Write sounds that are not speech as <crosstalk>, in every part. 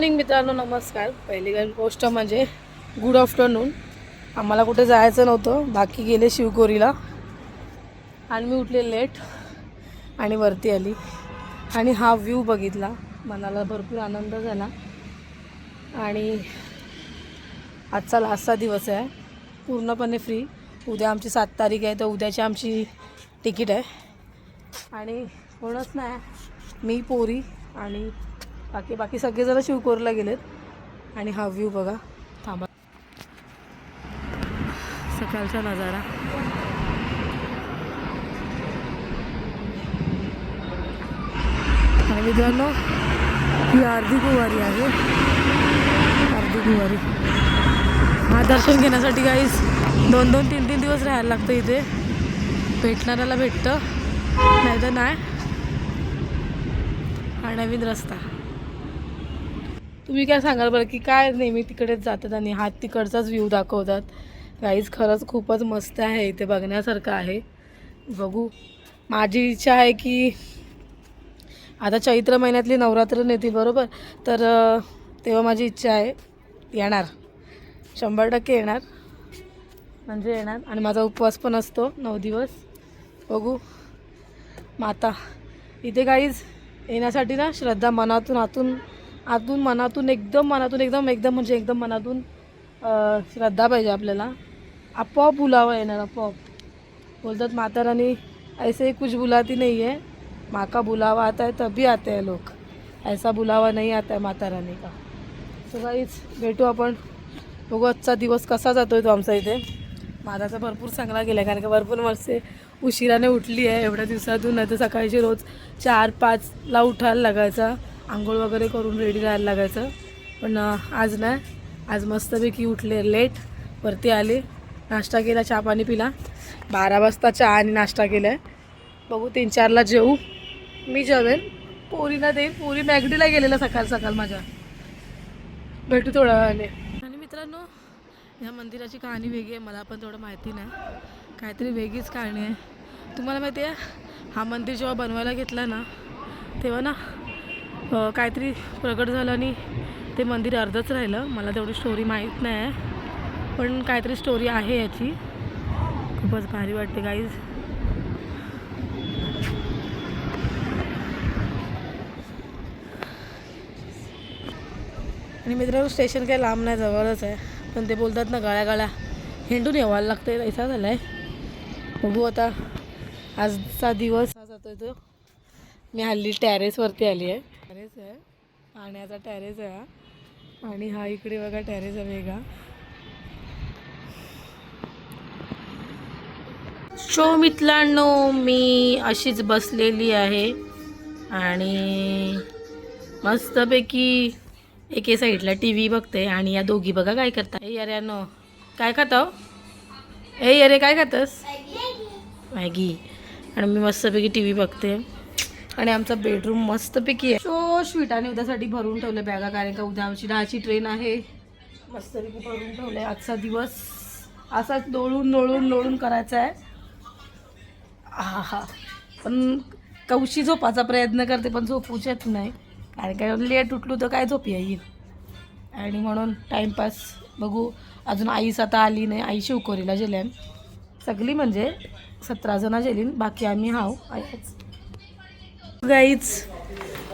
Morning मित्रांनो नमस्कार. पहिली गोष्ट म्हणजे गुड आफ्टरनून आम्हाला कुठे जायचं नव्हतं. बाकी गेले शिवकोरीला आणि मी उठले लेट आणि वरती आली. आणि हा व्ह्यू बघितला. मनाला भरपूर आनंद झाला. आणि आजचा लास्टचा दिवस आहे. पूर्णपणे फ्री उद्या आमची सात तारीख आहे तर उद्याची आमची तिकीट आहे. आणि कोणच नाही. मी पोरी आणि बाकी बाकी सगळेजण शिवकोरला गेलेत. आणि हा व्ह्यू बघा. थांबा. सकाळचा नजारा. आणि मित्रांनो ही अर्धी कुवारी आहे. अर्धी कुवारी. हा दर्शन घेण्यासाठी काहीच दोन दोन तीन तीन दिवस राहायला लागतं इथे. भेटणाऱ्याला भेटतं. नाही तर नाही. हा नवीन रस्ता. तुम्ही काय सांगाल बरं की काय नेहमी तिकडेच जातात आणि हात तिकडचाच व्ह्यू दाखवतात? गाईज खरंच खूपच मस्त आहे इथे बघण्यासारखं आहे. बघू. माझी इच्छा आहे की आता चैत्र महिन्यातली नवरात्र नेतील बरोबर? तर तेव्हा माझी इच्छा आहे येणार. शंभर टक्के येणार. म्हणजे येणार. आणि माझा उपवास पण असतो नऊ दिवस. बघू. माता. इथे काहीच येण्यासाठी ना श्रद्धा मनातून आतून आतून मनातून एकदम मनातून एकदम एकदम म्हणजे एकदम मनातून श्रद्धा पाहिजे आपल्याला. आपोआप बुलावा येणार आपोआप. बोलतात माता ऐसे कुछ बुलाती नहीं है माँ का बुलावा आता है तभी आते हैं लोग ऐसा बुलावा नहीं आता है माता रानी का? सो काहीच भेटू आपण. बघू आजचा दिवस कसा जातो आहे तो आमचा इथे. माझा तर भरपूर चांगला गेला कारण का भरपूर मस्त उशिराने उठली आहे एवढ्या दिवसातून नाही तर सकाळची रोज चार पाचला उठायला लागायचा. आंघोळ वगैरे करून रेडी राहायला लागायचं. पण आज नाही. आज मस्तपैकी उठले लेट वरती आले. नाश्ता केला चहा पाणी पिला. बारा वाजता चहा आणि नाश्ता केला आहे बघू तीन चारला जेऊ. मी जेवेन. पोरीला देईन. पोरी मॅगडीला गेलेला सकाळ सकाळ माझ्या. भेटू थोड्या वेळाने. आणि मित्रांनो ह्या मंदिराची कहाणी वेगळी आहे. मला पण थोडं माहिती नाही. काहीतरी वेगळीच कहाणी आहे. तुम्हाला माहिती आहे हा मंदिर जेव्हा बनवायला घेतला ना तेव्हा ना काहीतरी प्रगट झालं आणि ते मंदिर अर्धच राहिलं. मला तेवढी स्टोरी माहीत नाही आहे पण काहीतरी स्टोरी आहे याची. खूपच भारी वाटते गाईज आणि मित्रांनो स्टेशन काही लांब नाही जवळच आहे. पण ते बोलतात ना गळ्या गळ्या. हिंडून यावायला लागतं ऐसा झाला आहे बघू आता. आजचा दिवस. हा जातोय तो मी हल्ली टॅरेसवरती आली आहे टेरेस आहे. पाण्याचा टॅरेस आहे हा. आणि हा इकडे बघा टॅरेस आहे वेगळा. शो मित्रांनो मी अशीच बसलेली आहे. आणि मस्तपैकी एके साईडला टी व्ही बघते आणि या दोघी बघा काय करता. ए अरे नो काय खातो ए अरे काय खातस? मॅगी. आणि मी मस्तपैकी टी व्ही बघते. आणि आमचा बेडरूम मस्तपैकी आहे. शो स्वीटाने उद्यासाठी भरून ठेवले बॅगा कारण का उद्या आमची दहाची ट्रेन आहे. मस्तपैकी भरून ठेवले आजचा दिवस. असाच लोळून लोळून लोळून करायचा आहे. हा हा. पण कवशी झोपाचा प्रयत्न करते पण झोपूच येत नाही. कारण काय लेट उठलो तर काय झोप येईल? आणि म्हणून टाईमपास बघू अजून आईच आता आली नाही. आई शिवकोरीला जेल्यान सगळी म्हणजे सतरा जणं जेलीन बाकी आम्ही हाव. आईच गाईच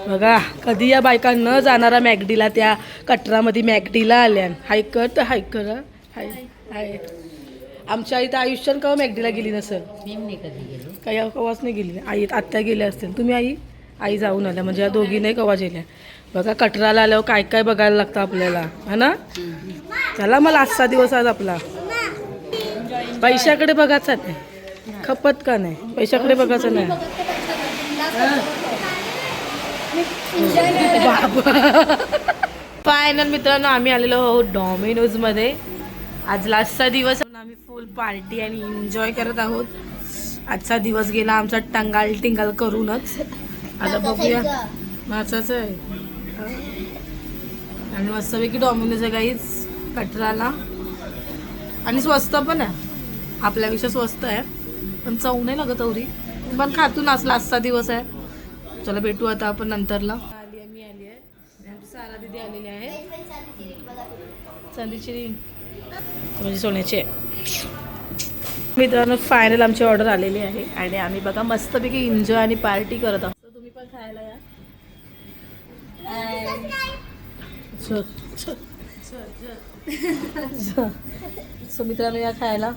बघा कधी या बायका न जाणारा मॅगडीला त्या कटरामध्ये मॅगडीला आल्या हायक कर तर हायक कर हं. हाय हाय. आमच्या इथं आयुष्यात केव्हा मॅगडीला गेली नसेल? काही कवाच नाही गेली. आई आत्या गेल्या असतील. तुम्ही आई? आई जाऊन आल्या. म्हणजे या दोघी नाही कवा गेल्या? बघा कटराला आल्यावर काय काय बघायला लागतं आपल्याला. है ना? चला मला आजचा दिवस आज आपला. पैशाकडे बघायचा नाही खपत का नाही? पैशाकडे बघायचं नाही. फायनल मित्रांनो आम्ही आलेलो आहोत डॉमिनोजमध्ये. आज लास्टचा दिवस. आम्ही फुल पार्टी आणि एन्जॉय करत आहोत. आजचा दिवस गेला आमचा टंगाल टिंगाल करूनच. आता बघूया. माझाच आहे. आणि मस्तपैकी डॉमिनोज आहे काहीच कटराला. आणि स्वस्त पण आहे. आपल्यापेक्षा स्वस्त आहे. पण चव नाही लागत एवढी. पण खातून असला आजचा दिवस आहे. चला भेटू आता आपण नंतरला. आली आहे मी आली आहे. आमची सारा दिदी आलेली आहे. चांदीची रिंग. म्हणजे सोन्याची मित्रांनो फायनल आमची ऑर्डर आलेली आहे. आणि आम्ही बघा मस्तपैकी एन्जॉय आणि पार्टी करत आहोत. तुम्ही पण खायला या. सो <laughs> मित्रांनो या खायला.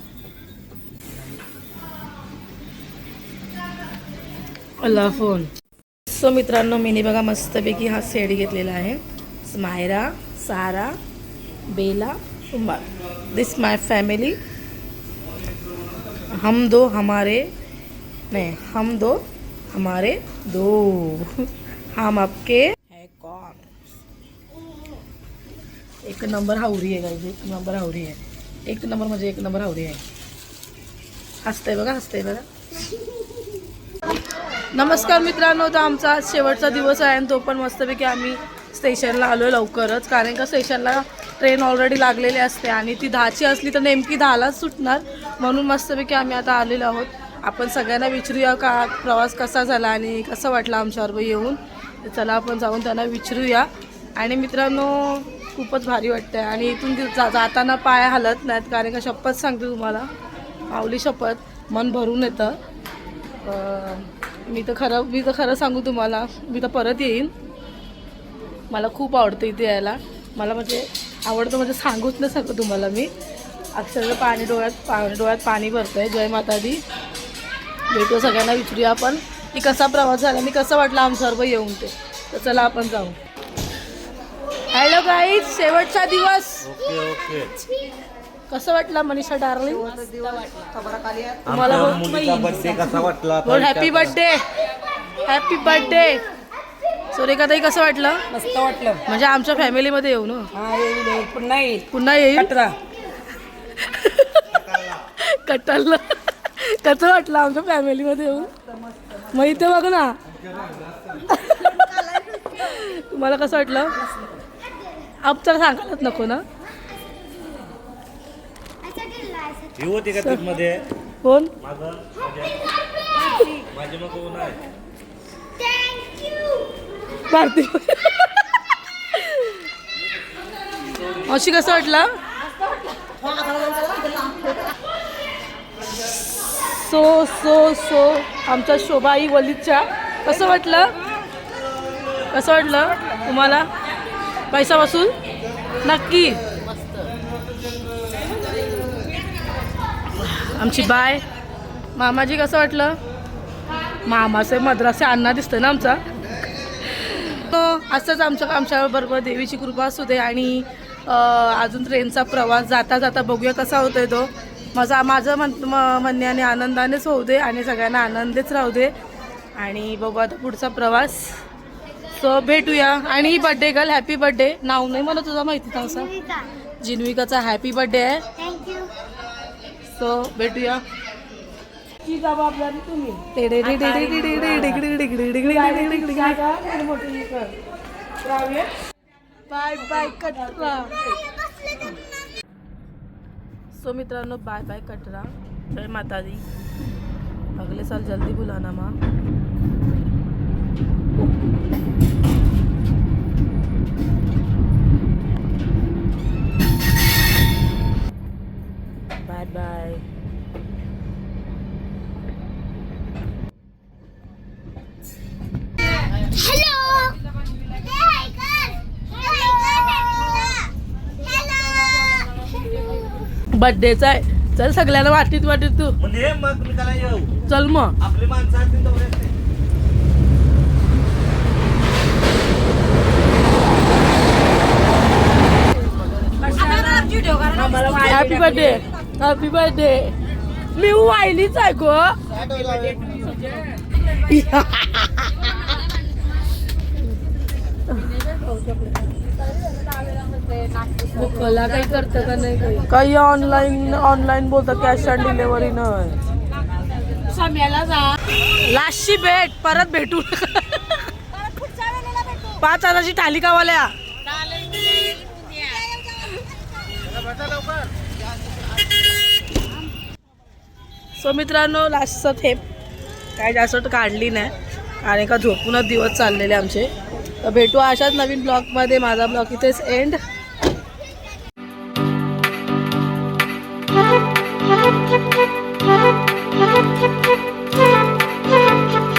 अल्ला फोन सो मित्रांनो मीने बघा मस्तपैकी हा सेट घेतलेला आहे. Smaira Sara Bella Umar. This my family हम दो हमारे नहीं हम दो हमारे दो. हम आपके है कौन? एक नंबर हावरी आहे गाईज एक नंबर हावरी आहे. एक नंबर म्हणजे एक नंबर हावरी आहे. हसतंय बघा हसतंय बघा. नमस्कार मित्रांनो तर आमचा आज शेवटचा दिवस आहे आणि तो पण मस्तपैकी आम्ही स्टेशनला आलो आहे लवकरच. कारण का स्टेशनला ट्रेन ऑलरेडी लागलेली असते आणि ती दहाची असली तर नेमकी दहालाच सुटणार. म्हणून मस्तपैकी आम्ही आता आलेलो आहोत. आपण सगळ्यांना विचारूया का प्रवास कसा झाला आणि कसं वाटलं आमच्याबरोबर येऊन. चला आपण जाऊन त्यांना विचारूया. आणि मित्रांनो खूपच भारी वाटतं आणि इथून जा जाताना पाय हलत नाहीत. कारण का शपथ सांगते तुम्हाला. माऊली शपथ. मन भरून येतं. मी तर खरं मी तर खरं सांगू तुम्हाला मी तर परत येईन. मला खूप आवडतं इथे यायला. मला म्हणजे आवडतं म्हणजे सांगूच नाही सांगू तुम्हाला मी. अक्षरशः पाणी डोळ्यात पाणी डोळ्यात पाणी भरतं आहे जय माता दी भेटू सगळ्यांना विचारूया आपण. की कसा प्रवास झाला मी कसं वाटलं आमच्याबरोबर येऊन ते. तर चला आपण जाऊ. हॅलो गाईज शेवटचा दिवस. ओके ओके कसं वाटलं मनीषा डार्लिंग? तुम्हाला बर्थडे कसा वाटला? बोल हॅपी बर्थडे हॅपी बर्थडे सुरेखाताई कसं वाटलं? मस्त वाटलं. म्हणजे आमच्या फॅमिलीमध्ये येऊ ना? हा पुन्हा येईल. पुन्हा येईल? कटरा. कटल कसं वाटलं आमच्या फॅमिलीमध्ये येऊन? मग इथे बघ ना. तुम्हाला कसं वाटलं? आमचं सांगायलाच नको ना ही होती का ट्रिपमध्ये कोण? माझं माझे मग कोण आहे? भारती. अशी कसं वाटलं? सो सो सो आमच्या शोभाई वलीच्या कसं वाटलं? कसं वाटलं तुम्हाला? पैसा वसूल नक्की. आमची बाय. मामाजी कसं वाटलं? मामाचं मद्रासे अण्णा दिसतं ना आमचा. तो असंच आमच्या आमच्याबरोबर देवीची कृपा असू दे आणि अजून ट्रेनचा प्रवास जाता जाता बघूया कसा होतोय तो. माझा माझं म्हण म- म्हणण्याने आनंदानेच होऊ दे आणि सगळ्यांना आनंदीच राहू दे. आणि बघू आता पुढचा प्रवास. सो भेटूया. आणि बड्डे गर्ल हॅपी बड्डे नाव नाही मला तुझा माहिती सांग जिन्विकाचा हॅपी बड्डे आहे. थँक्यू सो भेटूया की जबाबदारी तुम्ही बाय बाय कटरा सो मित्रांनो बाय बाय कटरा जय माता दी अगले साल जल्दी बुलाना माँ बाय बाय हॅलो हाय कर हॅलो बर्थडेचा आहे. चल सगळ्यांना वाटीत वाटीत तू. म्हणजे मग मी त्याला येऊ. चल मग. आपली माणसं. हॅपी बर्थडे हॅपी बर्थडे मी वायलीच आहे गो काही करतं का नाही काही? काही ऑनलाईन ऑनलाईन बोलतं कॅश ऑन डिलेव्हरी नाही लास्टची भेट परत भेटू. पाच हजारची टाली कावाल्या सो मित्रांनो लास्टचं थेप काय जास्त काढली नाही. कारण का झोपूनच दिवस चाललेले आमचे. तर भेटू अशाच नवीन ब्लॉगमध्ये माझा ब्लॉग इथेच एंड